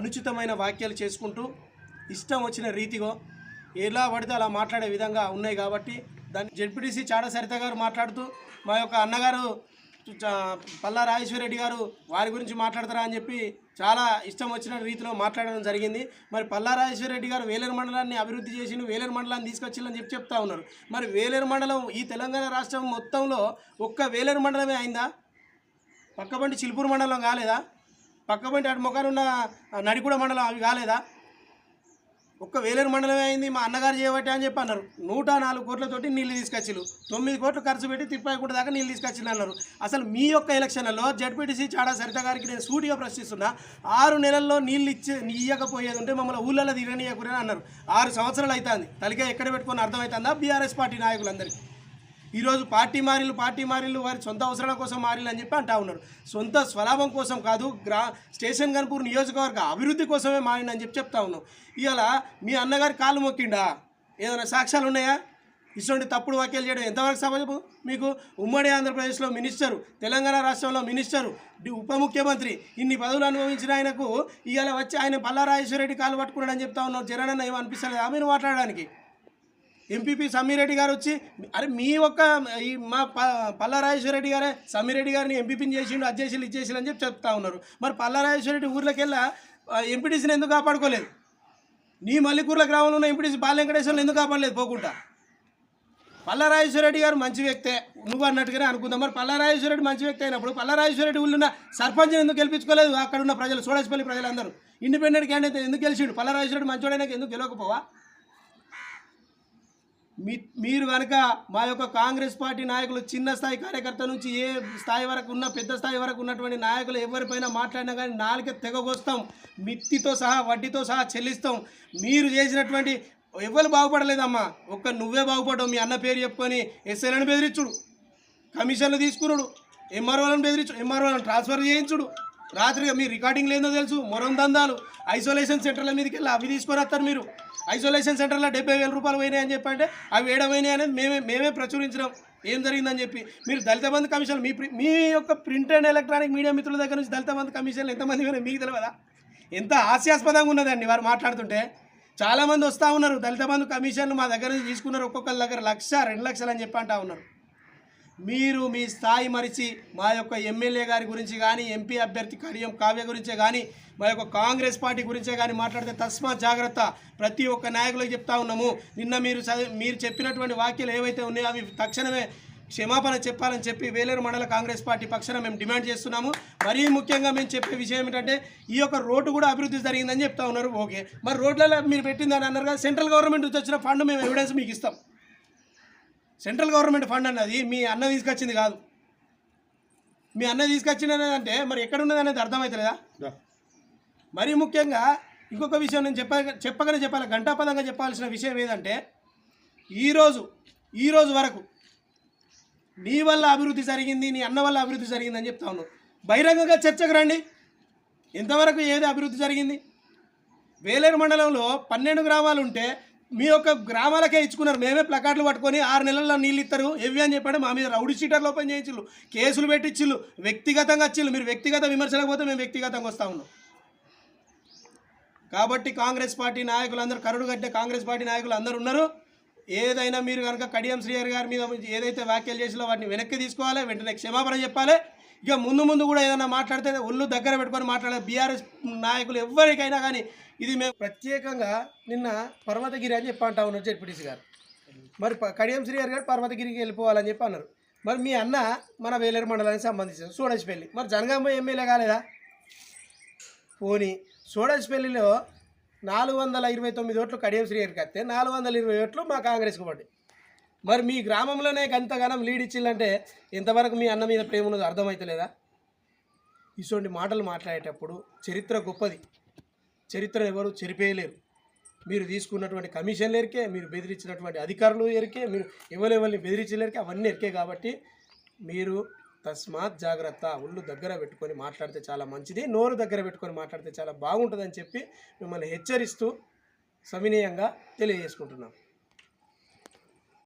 అనుచితమైన వ్యాఖ్యలు చేసుకుంటూ ఇష్టం వచ్చిన రీతిగో ఎలా పడితే అలా మాట్లాడే విధంగా ఉన్నాయి కాబట్టి దాన్ని జెడ్పీటీసీ చాడ సరిత గారు మాట్లాడుతూ మా యొక్క అన్నగారు పల్లా రాజేశ్వరరెడ్డి గారు వారి గురించి మాట్లాడతారా అని చెప్పి చాలా ఇష్టం వచ్చిన రీతిలో మాట్లాడడం జరిగింది. మరి పల్లా రాజేశ్వరరెడ్డి గారు వేలేరు మండలాన్ని అభివృద్ధి చేసి వేలేరు మండలాన్ని తీసుకొచ్చిందని చెప్పి చెప్తా ఉన్నారు. మరి వేలేరు మండలం ఈ తెలంగాణ రాష్ట్రం మొత్తంలో ఒక్క వేలేరు మండలమే అయిందా? పక్కబండి చిలుపూరు మండలం కాలేదా? పక్కబంటి అటు మొక్కనున్న నడికూడ మండలం అవి కాలేదా? ఒక్క వేలేరు మండలమే అయింది మా అన్నగారు చేయబట్టే అని చెప్పి అన్నారు. నూట నాలుగు కోట్లతోటి నీళ్ళు తీసుకొచ్చిరు తొమ్మిది కోట్లు ఖర్చు పెట్టి తిప్పాయకుండా దాకా నీళ్ళు తీసుకొచ్చింది అన్నారు. అసలు మీ యొక్క ఎలక్షన్లలో జడ్పీటీసీ చాడా సరిత గారికి నేను సూటిగా ప్రశ్నిస్తున్నా ఆరు నెలల్లో నీళ్ళు ఇచ్చే ఇయ్యకపోయేది ఉంటే మమ్మల్ని ఊళ్ళలో తిరగనీయకూడని అన్నారు. ఆరు సంవత్సరాలు అవుతుంది తలికే ఎక్కడ పెట్టుకొని అర్థమవుతుందా బీఆర్ఎస్ పార్టీ నాయకులందరికీ. ఈరోజు పార్టీ మారిలు పార్టీ మారిలు వారి సొంత అవసరాల కోసం మారిలు అని చెప్పి అంటా ఉన్నారు. సొంత స్వలాభం కోసం కాదు గ్రా స్టేషన్ గన్పూర్ నియోజకవర్గ అభివృద్ధి కోసమే మారిందని చెప్పి చెప్తా ఉన్నాం. ఇవాళ మీ అన్నగారి కాలు మొక్కిండా? ఏదైనా సాక్ష్యాలు ఉన్నాయా? ఇటువంటి తప్పుడు వ్యాఖ్యలు చేయడం ఎంతవరకు సమాజం మీకు ఉమ్మడి ఆంధ్రప్రదేశ్లో మినిస్టరు తెలంగాణ రాష్ట్రంలో మినిస్టరు ఉప ముఖ్యమంత్రి ఇన్ని పదవులు అనుభవించిన ఆయనకు ఇవాళ వచ్చి ఆయన పల్లారాజేశ్వరరెడ్డి కాలు పట్టుకున్నాడని చెప్తా ఉన్నారు. జగనన్న ఏం అనిపిస్తలేదా మీరు మాట్లాడడానికి. ఎంపీపీ సమీరెడ్డి గారు వచ్చి అరే మీ ఒక్క ఈ మా ప పల్లారాజేశ్వరరెడ్డి గారే సమీరెడ్డి గారిని ఎంపీపీని చేసిండు అది చేసి ఇది చేసి అని చెప్పి చెప్తా ఉన్నారు. మరి పల్లారాజేశ్వరరెడ్డి ఊర్లోకి వెళ్ళా ఎంపీటీసీని ఎందుకు కాపాడుకోలేదు? నీ మల్లికూర్ల గ్రామంలో ఉన్న ఎంపీటీసీ బాలెంకటేశ్వరం ఎందుకు కాపాడలేదు పోకుండా? పల్లారాజేశ్వరరెడ్డి గారు మంచి వ్యక్తే నువ్వు అన్నట్టుగానే అనుకుందాం. మరి పల్లారాజేశ్వరరెడ్డి మంచి వ్యక్తి అయినప్పుడు పల్లారాజేశ్వరరెడ్డి ఊళ్ళో ఉన్న సర్పంచ్ని ఎందుకు గెలిపించుకోలేదు? అక్కడ ఉన్న ప్రజలు సోడేసిపల్లి ప్రజలందరూ. ఇండిపెండెంట్ క్యాండిడేట్ ఎందుకు గెలిచిండు? పల్లారాజేశ్వరరెడ్డి మంచోడైనాక ఎందుకు గెలవకపోవా? మీ మీరు కనుక మా యొక్క కాంగ్రెస్ పార్టీ నాయకులు చిన్న స్థాయి కార్యకర్త నుంచి ఏ స్థాయి వరకు ఉన్న పెద్ద స్థాయి వరకు ఉన్నటువంటి నాయకులు ఎవరిపైన మాట్లాడినా కానీ నాలుక తెగగొస్తాం. మిత్తితో సహా వడ్డీతో సహా చెల్లిస్తాం. మీరు చేసినటువంటి ఎవరు బాగుపడలేదమ్మా. ఒక్క నువ్వే బాగుపడవు. మీ అన్న పేరు చెప్పుకొని ఎస్ఐలను బెదిరించుడు కమిషన్లు తీసుకున్నాడు ఎంఆర్ఓలను బెదిరించు ఎంఆర్ఓలను ట్రాన్స్ఫర్ చేయించుడు. రాత్రిగా మీ రికార్డింగ్ లేదో తెలుసు. మొరం దందాలు. ఐసోలేషన్ సెంటర్ల మీదకి వెళ్ళి అవి తీసుకొని వస్తారు మీరు. ఐసోలేషన్ సెంటర్లో డెబ్బై వేల రూపాయలు పోయినాయి అని చెప్పంటే అవి ఏడమైనాయి అనేది మేమే మేమే ప్రచురించినాం. ఏం జరిగిందని చెప్పి. మీరు దళిత బంధు కమిషన్ మీ ప్రి- మీ యొక్క ప్రింట్ అండ్ ఎలక్ట్రానిక్ మీడియా మిత్రుల దగ్గర నుంచి దళిత బంధు కమిషన్లు ఎంతమంది పోయినాయి మీకు తెలియదా ఎంత హాస్యాస్పదంగా ఉన్నదండి వారు మాట్లాడుతుంటే. చాలామంది వస్తూ ఉన్నారు. దళిత బంధు కమిషన్లు మా దగ్గర నుంచి తీసుకున్నారు ఒక్కొక్కరి దగ్గర లక్ష రెండు లక్షలు అని చెప్పి అంటా ఉన్నారు. మీరు మీ స్థాయి మరిచి మా యొక్క ఎమ్మెల్యే గారి గురించి కానీ ఎంపీ అభ్యర్థి కడియం కావ్య గురించే కానీ మా యొక్క కాంగ్రెస్ పార్టీ గురించే కానీ మాట్లాడితే తస్మాత్ జాగ్రత్త. ప్రతి ఒక్క నాయకులకు చెప్తా ఉన్నాము. నిన్న మీరు మీరు చెప్పినటువంటి వాక్యాలు ఏవైతే ఉన్నాయో అవి తక్షణమే క్షమాపణ చెప్పాలని చెప్పి వేలేరు మండల కాంగ్రెస్ పార్టీ పక్షాన మేము డిమాండ్ చేస్తున్నాము. మరీ ముఖ్యంగా మేము చెప్పే విషయం ఏంటంటే ఈ యొక్క రోడ్డు కూడా అభివృద్ధి జరిగిందని చెప్తా ఉన్నారు. ఓకే. మరి రోడ్లలో మీరు పెట్టిందని అన్నారు కదా సెంట్రల్ గవర్నమెంట్ నుంచి వచ్చిన ఫండ్ మేము ఎవిడెన్స్ మీకు ఇస్తాం. సెంట్రల్ గవర్నమెంట్ ఫండ్ అన్నది మీ అన్న తీసుకొచ్చింది కాదు. మీ అన్న తీసుకొచ్చింది అంటే మరి ఎక్కడ ఉన్నది అనేది అర్థమవుతలేదా మరీ ముఖ్యంగా ఇంకొక విషయం నేను చెప్ప చెప్పగానే చెప్పాలి గంటాపదంగా చెప్పాల్సిన విషయం ఏదంటే ఈరోజు ఈరోజు వరకు నీ వల్ల అభివృద్ధి జరిగింది నీ అన్న వల్ల అభివృద్ధి జరిగింది అని చెప్తా ఉన్నావు బహిరంగంగా చర్చకు రండి. ఎంతవరకు ఏది అభివృద్ధి జరిగింది? వేలేరు మండలంలో పన్నెండు గ్రామాలు ఉంటే మీ యొక్క గ్రామాలకే ఇచ్చుకున్నారు. మేమే ప్లకార్డులు పట్టుకొని ఆరు నెలల్లో నీళ్ళు ఇస్తారు ఎవి అని చెప్పాడు మా మీద రౌడీ షీటర్లు ఓపెన్ చేయించు కేసులు పెట్టించిల్లు వ్యక్తిగతంగా వచ్చిల్లు మీరు వ్యక్తిగత విమర్శలకు పోతే మేము వ్యక్తిగతంగా వస్తూ ఉన్నాం. కాబట్టి కాంగ్రెస్ పార్టీ నాయకులందరూ కరుడు కట్టే కాంగ్రెస్ పార్టీ నాయకులు అందరూ ఉన్నారు. ఏదైనా మీరు కనుక కడియం శ్రీహర్ గారి మీద ఏదైతే వ్యాఖ్యలు చేసిలో వాటిని వెనక్కి తీసుకోవాలి వెంటనే క్షమాపణ చెప్పాలి. ఇక ముందు ముందు కూడా ఏదైనా మాట్లాడితే ఒళ్ళు దగ్గర పెట్టుకొని మాట్లాడాలి బీఆర్ఎస్ నాయకులు ఎవరికైనా కానీ ఇది మేము ప్రత్యేకంగా నిన్న పర్వతగిరి అని చెప్పి అంటా ఉన్నారు జడ్పీటీసీ గారు. మరి ప- కడియం శ్రీహరి గారు పర్వతగిరికి వెళ్ళిపోవాలని చెప్పి అన్నారు. మరి మీ అన్న మన వేలేరు మండలానికి సంబంధించిన సూడజ్పల్లి మరి జనగామ ఎమ్మెల్యే కాలేదా? పోనీ సూడజ్పల్లిలో నాలుగు వందల ఇరవై తొమ్మిది ఓట్లు కడియం శ్రీహరికి వస్తే నాలుగు వందల ఇరవై ఓట్లు మా కాంగ్రెస్కి పడ్డాయి. మరి మీ గ్రామంలోనే గంతగానం లీడ్ ఇచ్చిందంటే ఎంతవరకు మీ అన్న మీద ప్రేమ ఉన్నది అర్థమవుతలేదా ఇటువంటి మాటలు మాట్లాడేటప్పుడు చరిత్ర గొప్పది. చరిత్ర ఎవరు చెరిపేయలేరు. మీరు తీసుకున్నటువంటి కమిషన్లు ఎరికే మీరు బెదిరించినటువంటి అధికారులు ఎరికే మీరు ఎవరెవరిని బెదిరించలేరికే అవన్నీ ఎరికే కాబట్టి మీరు తస్మాత్ జాగ్రత్త ఒళ్ళు దగ్గర పెట్టుకొని మాట్లాడితే చాలా మంచిది నోరు దగ్గర పెట్టుకొని మాట్లాడితే చాలా బాగుంటుందని చెప్పి మిమ్మల్ని హెచ్చరిస్తూ సవినయంగా తెలియజేసుకుంటున్నాం.